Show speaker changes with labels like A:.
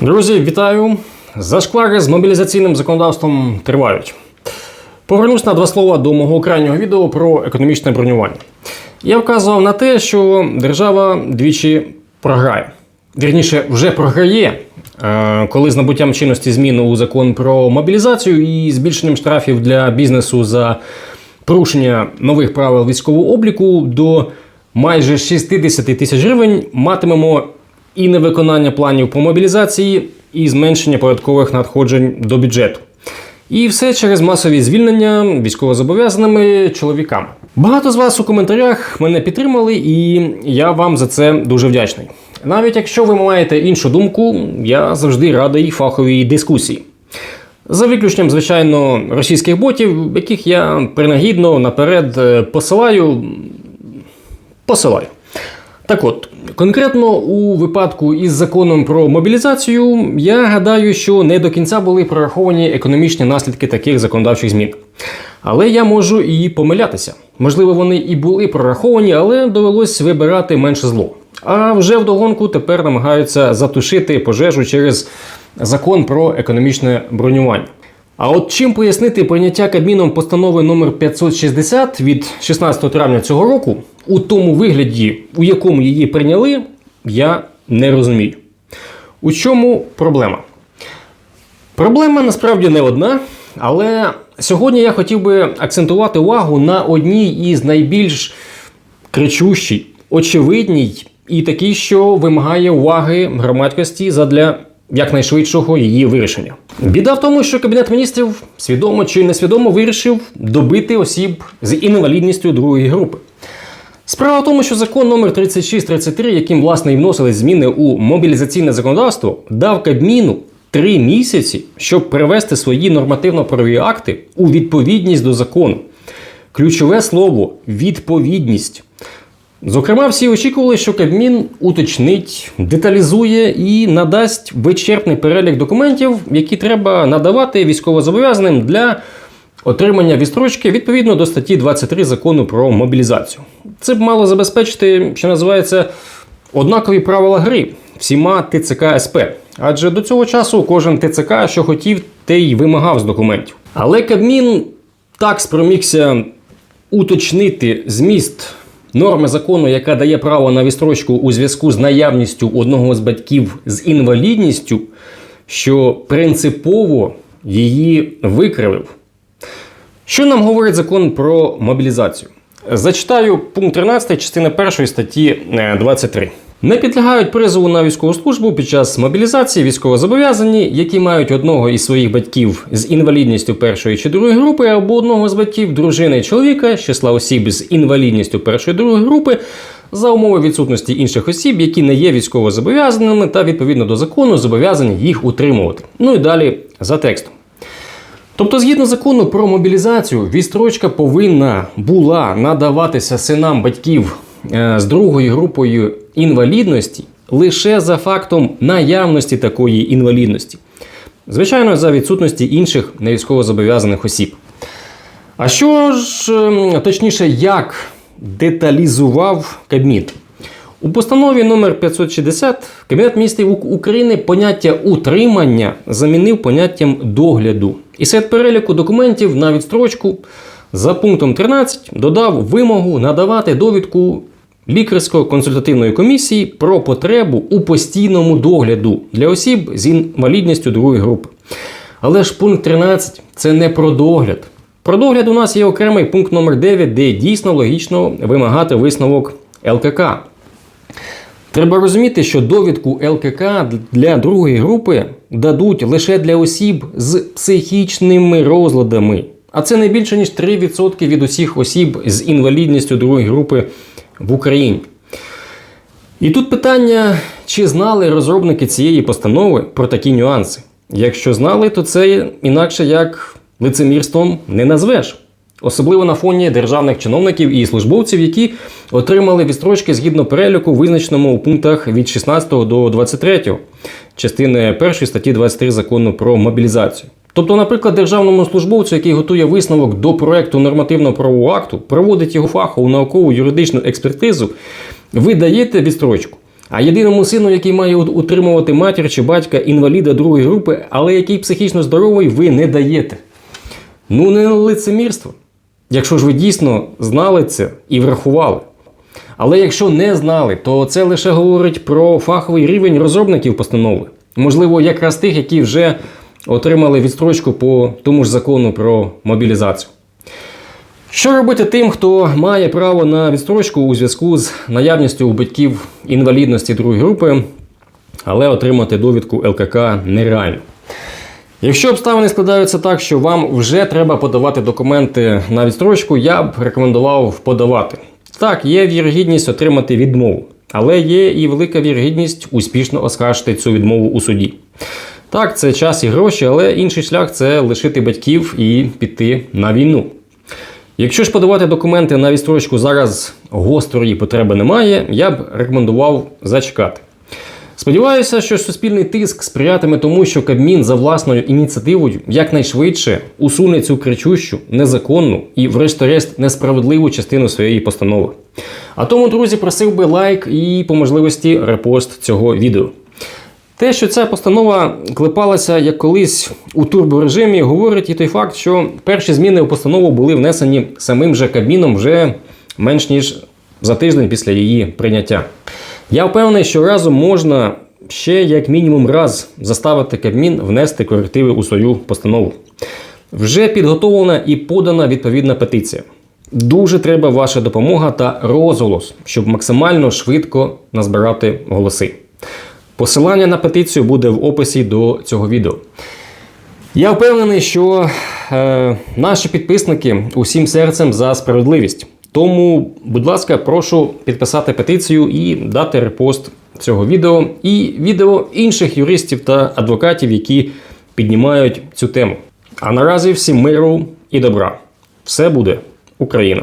A: Друзі, вітаю! Зашквари з мобілізаційним законодавством тривають. Повернусь на два слова до мого крайнього відео про економічне бронювання. Я вказував на те, що держава двічі програє. Вірніше, вже програє, е, коли з набуттям чинності зміни у закон про мобілізацію і збільшенням штрафів для бізнесу за порушення нових правил військового обліку до майже 60 тисяч гривень матимемо і невиконання планів по мобілізації, і зменшення податкових надходжень до бюджету. І все через масові звільнення військовозобов'язаними чоловіками. Багато з вас у коментарях мене підтримали, і я вам за це дуже вдячний. Навіть якщо ви маєте іншу думку, я завжди радий фаховій дискусії. За виключенням, звичайно, російських ботів, яких я принагідно наперед е, посилаю. Посилаю. Так от, конкретно у випадку із законом про мобілізацію, я гадаю, що не до кінця були прораховані економічні наслідки таких законодавчих змін. Але я можу і помилятися. Можливо, вони і були прораховані, але довелось вибирати менше зло. А вже вдогонку тепер намагаються затушити пожежу через закон про економічне бронювання. А от чим пояснити прийняття Кабміном постанови номер 560 від 16 травня цього року у тому вигляді, у якому її прийняли, я не розумію. У чому проблема? Проблема насправді не одна, але сьогодні я хотів би акцентувати увагу на одній із найбільш кричущій, очевидній і такій, що вимагає уваги громадськості задля якнайшвидшого її вирішення. Біда в тому, що Кабінет міністрів свідомо чи несвідомо вирішив добити осіб з інвалідністю другої групи. Справа в тому, що закон номер 3633, яким власне і вносили зміни у мобілізаційне законодавство, дав Кабміну три місяці, щоб привести свої нормативно-правові акти у відповідність до закону. Ключове слово відповідність. Зокрема, всі очікували, що Кабмін уточнить, деталізує і надасть вичерпний перелік документів, які треба надавати військовозобов'язаним для отримання відстрочки відповідно до статті 23 закону про мобілізацію. Це б мало забезпечити, що називається, однакові правила гри всіма ТЦК СП. Адже до цього часу кожен ТЦК, що хотів, те й вимагав з документів. Але Кабмін так спромігся уточнити зміст норми закону, яка дає право на відстрочку у зв'язку з наявністю одного з батьків з інвалідністю, що принципово її викривив. Що нам говорить закон про мобілізацію? Зачитаю пункт 13 частини 1 статті е, 23. Не підлягають призову на військову службу під час мобілізації військовозобов'язані, які мають одного із своїх батьків з інвалідністю першої чи другої групи, або одного з батьків дружини чоловіка числа осіб з інвалідністю першої другої групи, за умови відсутності інших осіб, які не є військовозобов'язаними та відповідно до закону зобов'язані їх утримувати. Ну і далі за текстом. Тобто, згідно закону про мобілізацію, відстрочка повинна була надаватися синам батьків з другою групою інвалідності лише за фактом наявності такої інвалідності. Звичайно, за відсутності інших невійськовозобов'язаних осіб. А що ж, ем, точніше, як деталізував Кабмін? У постанові номер 560 Кабінет міністрів України поняття утримання замінив поняттям догляду. І серед переліку документів на відстрочку за пунктом 13 додав вимогу надавати довідку лікарсько-консультативної комісії про потребу у постійному догляду для осіб з інвалідністю другої групи. Але ж пункт 13 це не про догляд. Про догляд у нас є окремий пункт номер 9, де дійсно логічно вимагати висновок ЛКК. Треба розуміти, що довідку ЛКК для другої групи дадуть лише для осіб з психічними розладами. А це не більше ніж 3% від усіх осіб з інвалідністю другої групи в Україні. І тут питання, чи знали розробники цієї постанови про такі нюанси? Якщо знали, то це інакше як лицемірством не назвеш. Особливо на фоні державних чиновників і службовців, які отримали відстрочки згідно переліку, визначеному у пунктах від 16 до 23 частини 1 статті 23 закону про мобілізацію. Тобто, наприклад, державному службовцю, який готує висновок до проекту нормативно-правового акту, проводить його фахову наукову юридичну експертизу, ви даєте відстрочку. А єдиному сину, який має утримувати матір чи батька інваліда другої групи, але який психічно здоровий, ви не даєте. Ну, не лицемірство. Якщо ж ви дійсно знали це і врахували. Але якщо не знали, то це лише говорить про фаховий рівень розробників постанови. Можливо, якраз тих, які вже отримали відстрочку по тому ж закону про мобілізацію. Що робити тим, хто має право на відстрочку у зв'язку з наявністю у батьків інвалідності другої групи, але отримати довідку ЛКК нереально? Якщо обставини складаються так, що вам вже треба подавати документи на відстрочку, я б рекомендував подавати. Так, є вірогідність отримати відмову, але є і велика вірогідність успішно оскаржити цю відмову у суді. Так, це час і гроші, але інший шлях це лишити батьків і піти на війну. Якщо ж подавати документи на відстрочку зараз гострої потреби немає, я б рекомендував зачекати. Сподіваюся, що суспільний тиск сприятиме тому, що Кабмін за власною ініціативою якнайшвидше усуне цю кричущу, незаконну і, врешті-решт, несправедливу частину своєї постанови. А тому, друзі, просив би лайк і по можливості репост цього відео. Те, що ця постанова клепалася як колись у турборежимі, говорить і той факт, що перші зміни у постанову були внесені самим же Кабміном вже менш ніж за тиждень після її прийняття. Я впевнений, що разом можна ще як мінімум раз заставити Кабмін внести корективи у свою постанову. Вже підготовлена і подана відповідна петиція. Дуже треба ваша допомога та розголос, щоб максимально швидко назбирати голоси. Посилання на петицію буде в описі до цього відео. Я впевнений, що е, наші підписники усім серцем за справедливість. Тому, будь ласка, прошу підписати петицію і дати репост цього відео і відео інших юристів та адвокатів, які піднімають цю тему. А наразі всім миру і добра. Все буде Україна!